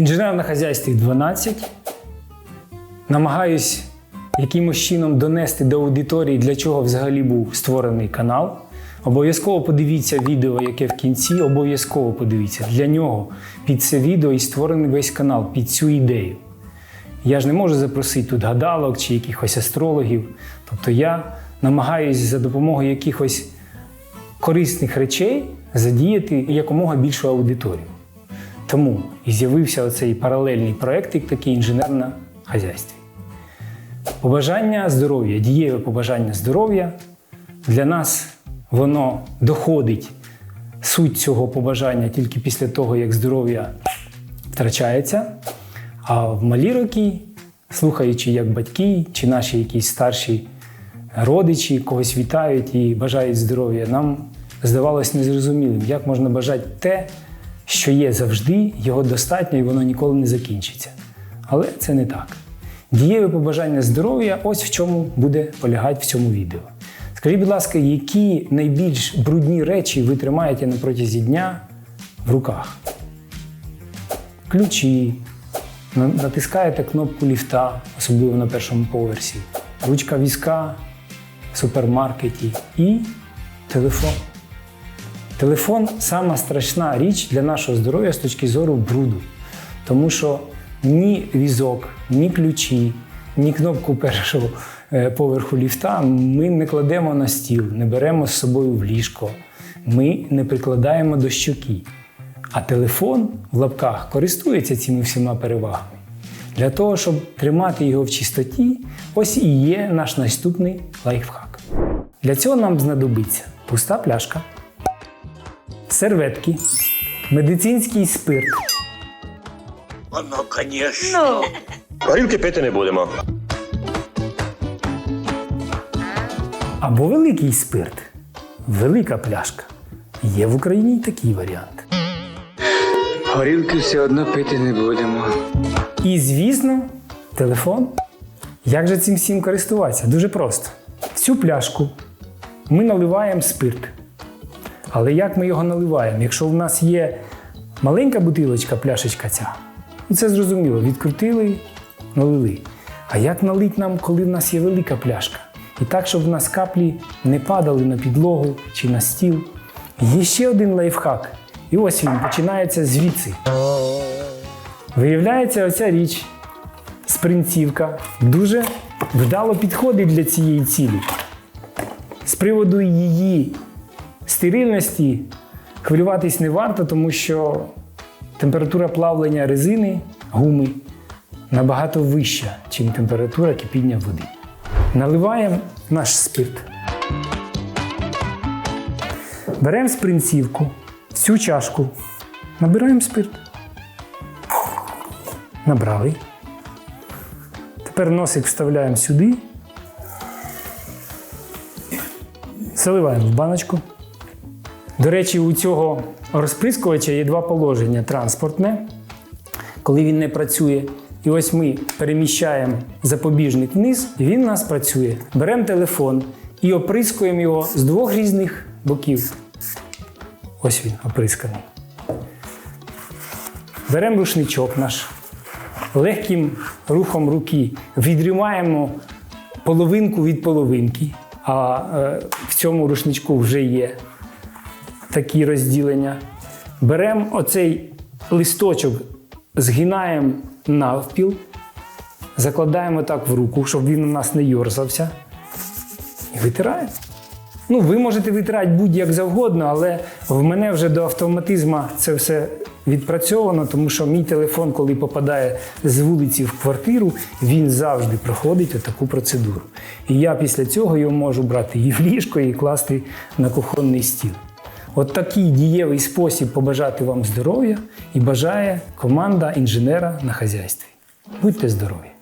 Інженер на хазяйстві 12. Намагаюсь якимось чином донести до аудиторії, для чого взагалі був створений канал. Обов'язково подивіться відео, яке в кінці, обов'язково подивіться. Для нього під це відео і створений весь канал, під цю ідею. Я ж не можу запросити тут гадалок чи якихось астрологів. Тобто я намагаюсь за допомогою якихось корисних речей задіяти якомога більшу аудиторію. Тому і з'явився оцей паралельний проект, як такий інженер на хазяйстві. Побажання здоров'я, дієве побажання здоров'я. Для нас воно доходить суть цього побажання тільки після того, як здоров'я втрачається. А в малі роки, слухаючи, як батьки чи наші якісь старші родичі когось вітають і бажають здоров'я, нам здавалось незрозумілим, як можна бажати те, що є завжди, його достатньо і воно ніколи не закінчиться. Але це не так. Дієве побажання здоров'я ось в чому буде полягати в цьому відео. Скажіть, будь ласка, які найбільш брудні речі ви тримаєте на протязі дня в руках? Ключі, натискаєте кнопку ліфта, особливо на першому поверсі, ручка візка в супермаркеті і телефон. Телефон сама страшна річ для нашого здоров'я з точки зору бруду. Тому що ні візок, ні ключі, ні кнопку першого е, поверху ліфта ми не кладемо на стіл, не беремо з собою в ліжко, ми не прикладаємо до щоки. А телефон в лапках користується цими всіма перевагами. Для того, щоб тримати його в чистоті, ось і є наш наступний лайфхак. Для цього нам знадобиться пуста пляшка, серветки, медицинський спирт, Воно, конечно. Горілки пити не будемо. або великий спирт, велика пляшка. Є в Україні й такий варіант. Горілки все одно пити не будемо. І, звісно, телефон. Як же цим всім користуватися? Дуже просто. В цю пляшку ми наливаємо спирт. Але як ми його наливаємо? Якщо в нас є маленька бутилочка, пляшечка ця, ну це зрозуміло, відкрутили, налили. А як налить нам, коли в нас є велика пляшка? І так, щоб в нас каплі не падали на підлогу чи на стіл. Є ще один лайфхак. І ось він починається звідси. Виявляється, оця річ, спринцівка, дуже вдало підходить для цієї цілі. З приводу її стерильності хвилюватись не варто, тому що температура плавлення резини, гуми набагато вища, ніж температура кипіння води. Наливаємо наш спирт. Беремо спринцівку, цю чашку, набираємо спирт. Набрали. Тепер носик вставляємо сюди. Заливаємо в баночку. До речі, у цього розприскувача є два положення: транспортне, коли він не працює. І ось ми переміщаємо запобіжник вниз, і він у нас працює. Беремо телефон і оприскуємо його з двох різних боків. Ось він оприсканий. Беремо рушничок наш, легким рухом руки відріваємо половинку від половинки, а е, в цьому рушничку вже є такі розділення. Беремо оцей листочок, згинаємо навпіл, закладаємо так в руку, щоб він у нас не йорзався, і витираємо. Ну, ви можете витирати будь-як завгодно, але в мене вже до автоматизму це все відпрацьовано, тому що мій телефон, коли попадає з вулиці в квартиру, він завжди проходить отаку процедуру. І я після цього його можу брати і в ліжко, і класти на кухонний стіл. От такий дієвий спосіб побажати вам здоров'я і бажає команда інженера на хазяйстві. Будьте здорові!